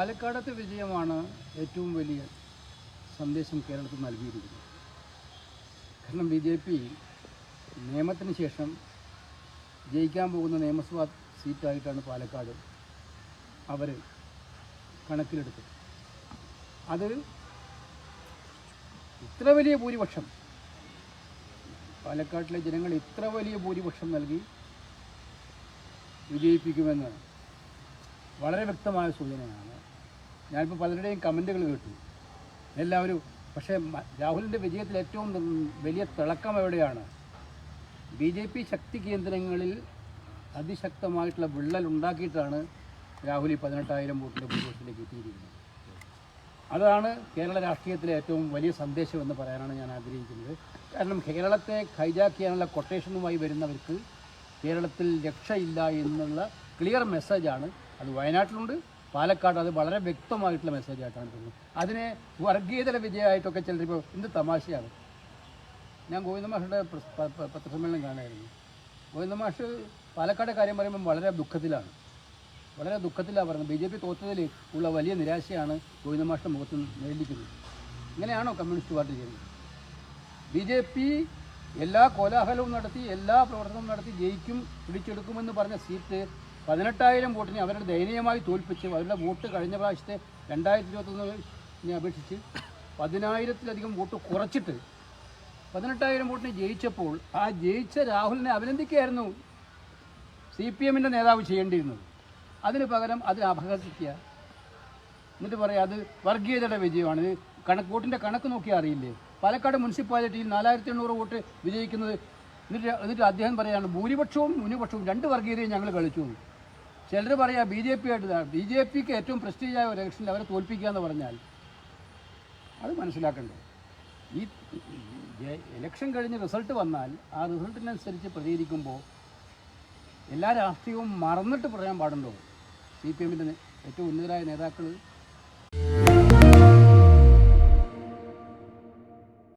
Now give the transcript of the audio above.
പാലക്കാടത്തെ വിജയമാണ് ഏറ്റവും വലിയ സന്ദേശം കേരളത്തിൽ നൽകിയിരിക്കുന്നത്. കാരണം ബി ജെ പി നിയമത്തിന് ശേഷം ജയിക്കാൻ പോകുന്ന നിയമസഭാ സീറ്റായിട്ടാണ് പാലക്കാട് അവർ കണക്കിലെടുത്തത്. അത് ഇത്ര വലിയ ഭൂരിപക്ഷം പാലക്കാട്ടിലെ ജനങ്ങൾ ഇത്ര വലിയ ഭൂരിപക്ഷം നൽകി വിജയിപ്പിക്കുമെന്ന് വളരെ വ്യക്തമായ സൂചനയാണ് ഞാനിപ്പോൾ പലരുടെയും കമന്റുകൾ കേട്ടു. എല്ലാവരും പക്ഷേ രാഹുലിന്റെ വിജയത്തിൽ ഏറ്റവും വലിയ തിളക്കം എവിടെയാണ്? ബി ജെ പി ശക്തി കേന്ദ്രങ്ങളിൽ അതിശക്തമായിട്ടുള്ള വിള്ളൽ ഉണ്ടാക്കിയിട്ടാണ് രാഹുൽ ഈ പതിനെട്ടായിരം വോട്ടിന്റെ ഭൂരിപക്ഷത്തിലേക്ക് എത്തിയിരിക്കുന്നത്. അതാണ് കേരള രാഷ്ട്രീയത്തിലെ ഏറ്റവും വലിയ സന്ദേശമെന്ന് പറയാനാണ് ഞാൻ ആഗ്രഹിക്കുന്നത്. കാരണം കേരളത്തെ ഹൈജാക്ക് ചെയ്യാനുള്ള കൊട്ടേഷനുമായി വരുന്നവർക്ക് കേരളത്തിൽ രക്ഷയില്ല എന്നുള്ള ക്ലിയർ മെസ്സേജാണ്. അത് വയനാട്ടിലുണ്ട് പാലക്കാട് അത് വളരെ വ്യക്തമായിട്ടുള്ള മെസ്സേജ് ആയിട്ടാണ് തോന്നുന്നത്. അതിനെ വർഗീയതല വിജയമായിട്ടൊക്കെ ചിലരിപ്പോൾ എന്ത് തമാശയാണ്. ഞാൻ ഗോവിന്ദ മാഷയുടെ പ്രസ്- പ- പ- പത്രസമ്മേളനം കാണായിരുന്നു ഗോവിന്ദ മാഷ് പാലക്കാട് കാര്യം പറയുമ്പോൾ വളരെ ദുഃഖത്തിലാണ്. വളരെ ദുഃഖത്തിലാണ് പറയുന്നത്. ബി ജെ പി തോറ്റതിൽ ഉള്ള വലിയ നിരാശയാണ് ഗോവിന്ദ മാഷിന്റെ മുഖത്ത് നേടിക്കുന്നത് ഇങ്ങനെയാണോ കമ്മ്യൂണിസ്റ്റ് പാർട്ടി ചെയ്യുന്നത്? ബി ജെ പി എല്ലാ കോലാഹലവും നടത്തി എല്ലാ പ്രവർത്തനവും നടത്തി ജയിക്കും പിടിച്ചെടുക്കുമെന്ന് പറഞ്ഞ സീറ്റ് പതിനെട്ടായിരം വോട്ടിനെ അവരുടെ ദയനീയമായി തോൽപ്പിച്ച് അവരുടെ വോട്ട് കഴിഞ്ഞ പ്രാവശ്യത്തെ രണ്ടായിരത്തി ഇരുപത്തൊന്നിനെ അപേക്ഷിച്ച് പതിനായിരത്തിലധികം വോട്ട് കുറച്ചിട്ട് പതിനെട്ടായിരം വോട്ടിനെ ജയിച്ചപ്പോൾ ആ ജയിച്ച രാഹുലിനെ അഭിനന്ദിക്കുകയായിരുന്നു സി പി എമ്മിന്റെ നേതാവ് ചെയ്യേണ്ടിയിരുന്നത്. അതിന് പകരം അത് അപഹസിക്കുക. എന്നിട്ട് പറയാം അത് വർഗീയതയുടെ വിജയമാണ്. കണക്ക് വോട്ടിന്റെ കണക്ക് നോക്കിയാൽ അറിയില്ലേ? പാലക്കാട് മുനിസിപ്പാലിറ്റിയിൽ നാലായിരത്തി എണ്ണൂറ് വോട്ട് വിജയിക്കുന്നത്. എന്നിട്ട് എന്നിട്ട് അദ്ദേഹം പറയാണ് ഭൂരിപക്ഷവും ന്യൂനപക്ഷവും രണ്ട് വർഗീയതയും ഞങ്ങൾ കളിച്ചു. ചിലർ പറയാം ബി ജെ പി ആയിട്ട് ബി ജെ പിക്ക് ഏറ്റവും പ്രസ്റ്റീജായ ഒരു ഇലക്ഷനിൽ അവരെ തോൽപ്പിക്കുക എന്ന് പറഞ്ഞാൽ അത് മനസ്സിലാക്കണ്ടേ. ഈ ഇലക്ഷൻ കഴിഞ്ഞ് റിസൾട്ട് വന്നാൽ ആ റിസൾട്ടിനനുസരിച്ച് പ്രതികരിക്കുമ്പോൾ എല്ലാ രാഷ്ട്രീയവും മറന്നിട്ട് പറയാൻ പാടുണ്ടോ? സി പി എമ്മിന്റെ ഏറ്റവും ഉന്നതരായ നേതാക്കൾ